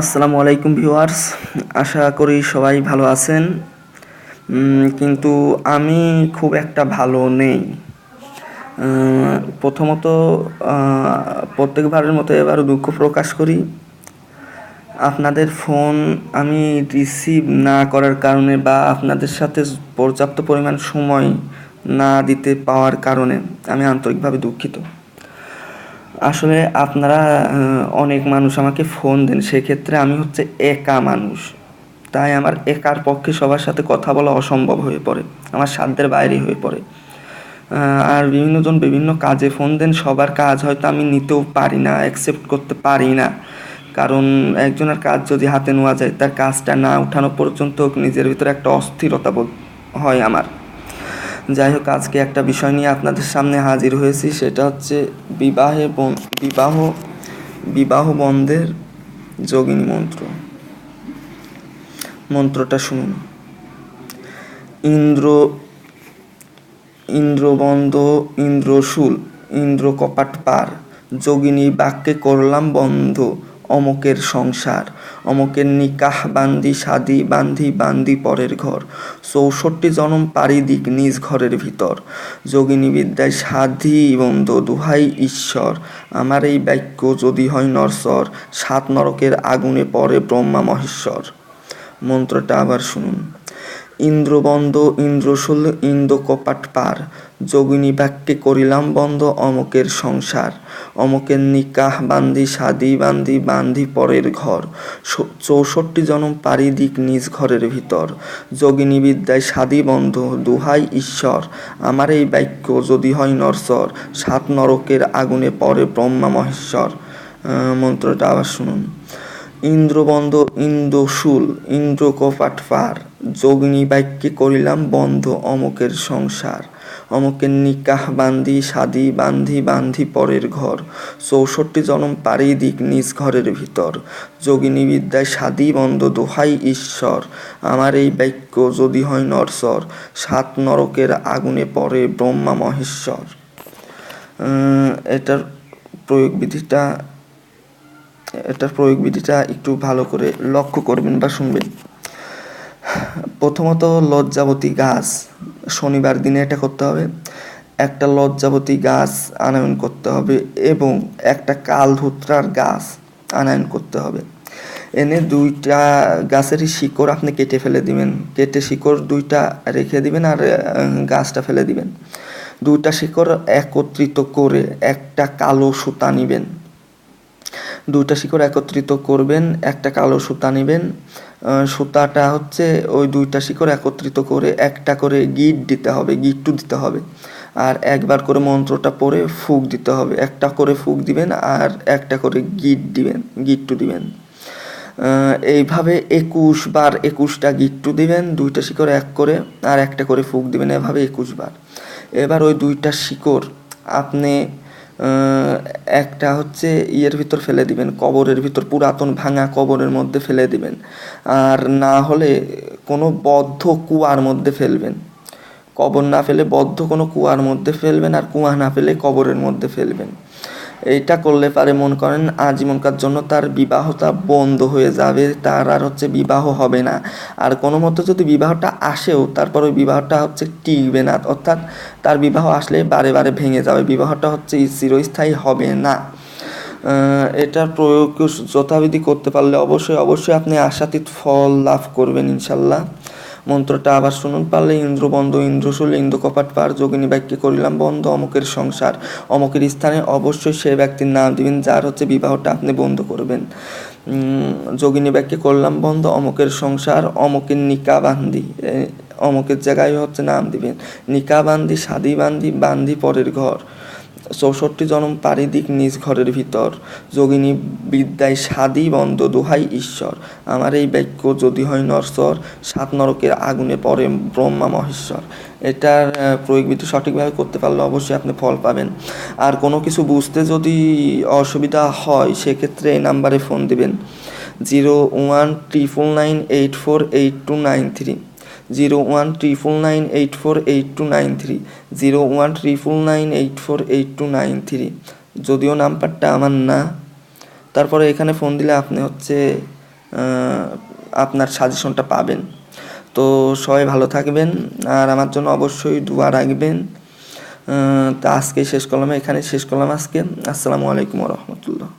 আসসালামু আলাইকুম ভিউয়ার্স, আশা করি সবাই ভালো আছেন। কিন্তু আমি খুব একটা ভালো নেই। প্রথমত প্রত্যেকবারের মতো এবারও দুঃখ প্রকাশ করি। আপনাদের ফোন আমি রিসিভ না করার কারণে বা আপনাদের সাথে পর্যাপ্ত পরিমাণ সময় না দিতে পাওয়ার কারণে আমি আন্তরিকভাবে দুঃখিত। আসলে আপনারা অনেক মানুষ আমাকে ফোন দেন, সেক্ষেত্রে আমি হচ্ছে একা মানুষ। তাই আমার একার পক্ষে সবার সাথে কথা বলা অসম্ভব হয়ে পড়ে, আমার সাধ্যের বাইরে হয়ে পড়ে। আর বিভিন্নজন বিভিন্ন কাজে ফোন দেন, সবার কাজ হয়তো আমি নিতেও পারি না অ্যাকসেপ্ট করতে পারি না। কারণ একজনের কাজ যদি হাতে নেওয়া যায়, তার কাজটা না উঠানো পর্যন্ত নিজের ভিতরে একটা অস্থিরতা বোধ হয় আমার। যাই হোক আজকে একটা বিষয় নিয়ে আপনাদের সামনে হাজির হয়েছি, সেটা হচ্ছে বিবাহে বিবাহ বিবাহ বন্ধের যোগিনী মন্ত্র। মন্ত্রটা শুনুন। ইন্দ্র, ইন্দ্রবন্ধ, ইন্দ্রশূল ইন্দ্র কপাট পার যোগিনী বাক্যে করলাম বন্ধ। অমকের সংসার, অমকের নিকাহ বান্দি, সাদি বান্ধি বান্দি পরের ঘর। চৌষট্টি জনম পারি দিক নিজ ঘরের ভিতর। যোগিনী বিদ্যায় সাধি বন্ধ, দুহাই ঈশ্বর। আমার এই বাক্য যদি হয় নরসর, সাত নরকের আগুনে পরে ব্রহ্মা মহেশ্বর। মন্ত্রটা আবার শুনুন। ইন্দ্রবন্ধ, ইন্দ্রশুল ইন্দ্র কপাট পার যোগিনী বাক্যে করিলাম বন্ধ অমকের সংসার। অমকের নিকাহ বান্ধি সাদি বান্ধি বান্ধি পরের ঘর। চৌষট্টি জনম পারি দিক নিজ ঘরের ভিতর। যোগিনী বিদ্যায় সাদি বন্ধ, দুহাই ঈশ্বর। আমার এই বাক্য যদি হয় নরসর, সাত নরকের আগুনে পরে ব্রহ্মা মহেশ্বর। মন্ত্রটা আবার শুনুন। ইন্দ্রবন্ধ ইন্দ্রশূল ইন্দ্র কপাট পার যোগিনী বাক্যে করিলাম বন্ধ অমকের সংসার। অমকের নিকাহ বান্ধি সাদি বান্ধি বান্ধি পরের ঘর। চৌষট্টি জনম পারি দিক নিজ ঘরের ভিতর। যোগিনী বিদ্যায় সাদি বন্ধ দোহাই ঈশ্বর। আমার এই বাক্য যদি হয় নরসর, সাত নরকের আগুনে পড়ে ব্রহ্মা মহেশ্বর। এটার প্রয়োগ বিধিটা এটার প্রয়োগ বিধিটা একটু ভালো করে লক্ষ্য করবেন বা শুনবেন। প্রথমত লজ্জাবতী গাছ শনিবার দিনে এটা করতে হবে। একটা লজ্জাবতী গাছ আনয়ন করতে হবে এবং একটা কালধুত্রার গাছ আনয়ন করতে হবে। এনে দুইটা গাছেরই শিকড় আপনি কেটে ফেলে দিবেন। কেটে শিকড় দুইটা রেখে দিবেন আর গাছটা ফেলে দিবেন। দুইটা শিকড় একত্রিত করে একটা কালো সুতা নিবেন। দুইটা শিকড় একত্রিত করবেন, একটা কালো সুতা নেবেন। সুতাটা হচ্ছে ওই দুইটা শিকড় একত্রিত করে একটা করে গিট দিতে হবে, গিট্টু দিতে হবে। আর একবার করে মন্ত্রটা পড়ে ফুক দিতে হবে। একটা করে ফুক দিবেন আর একটা করে গিট দিবেন, গিট্টু দিবেন। এইভাবে একুশ বার একুশটা গিট্টু দিবেন, দুইটা শিকড় এক করে আর একটা করে ফুক দিবেন, এভাবে একুশ বার। এবার ওই দুইটা শিকড় আপনি একটা হচ্ছে ইয়ের ভিতর ফেলে দিবেন, কবরের ভিতর, পুরাতন ভাঙা কবরের মধ্যে ফেলে দিবেন। আর না হলে কোনো বদ্ধ কুয়ার মধ্যে ফেলবেন। কবর না ফেলে বদ্ধ কোনো কুয়ার মধ্যে ফেলবেন আর কুয়া না ফেলে কবরের মধ্যে ফেলবেন। এইটা করলে পারে মন করেন আজীবনকার জন্য তার বিবাহটা বন্ধ হয়ে যাবে, তার আর হচ্ছে বিবাহ হবে না। আর কোনো মতো যদি বিবাহটা আসেও, তারপর ওই বিবাহটা হচ্ছে টিকবে না। অর্থাৎ তার বিবাহ আসলে বারে বারে ভেঙে যাবে, বিবাহটা হচ্ছে চিরস্থায়ী হবে না। এটার প্রয়োগ যথাবিধি করতে পারলে অবশ্যই অবশ্যই আপনি আশাতীত ফল লাভ করবেন ইনশাল্লাহ। মন্ত্রটা আবার শুনুন, পারলে ইন্দ্রবন্ধ ইন্দ্রশুল ইন্দ্র কপাট পার, যোগিনী বাক্যে করিলাম, বন্ধ অমুকের সংসার। অমুকের স্থানে অবশ্যই সে ব্যক্তির নাম দিবেন, যার হচ্ছে বিবাহটা আপনি বন্ধ করবেন। যোগিনী বাক্যে করলাম, বন্ধ অমুকের সংসার, অমুকের নিকা বান্দি অমুকের জায়গায় হচ্ছে নাম দিবেন। নিকা বান্দি সাদি বান্দি বান্দি পরের ঘর। চৌষট্টি জনম পারিদিক নিজ ঘরের ভিতর। যোগিনী বিদ্যায় সাদি বন্ধ, দোহাই ঈশ্বর। আমার এই বাক্য যদি হয় নরসর, সাত নরকের আগুনে পড়ে ব্রহ্মা মহেশ্বর। এটার প্রয়োগ বিধি সঠিকভাবে করতে পারলে অবশ্যই আপনি ফল পাবেন। আর কোনো কিছু বুঝতে যদি অসুবিধা হয়, সেক্ষেত্রে এই নাম্বারে ফোন দিবেন। Zero one triple nine eight four eight two nine three. Zero one triple nine eight four eight two nine three, zero one triple nine eight four eight two nine three. যদিও নাম্বারটা আমার না, তারপরে এখানে phone দিলে আপনি হচ্ছে আপনার সাজেশনটা পাবেন। তো সবাই ভালো থাকবেন, আর আমার জন্য অবশ্যই দোয়া রাখবেন। তা আজকে শেষ করলাম, এখানে শেষ করলাম আজকে। আসসালামু আলাইকুম রহমতুল্লাহ।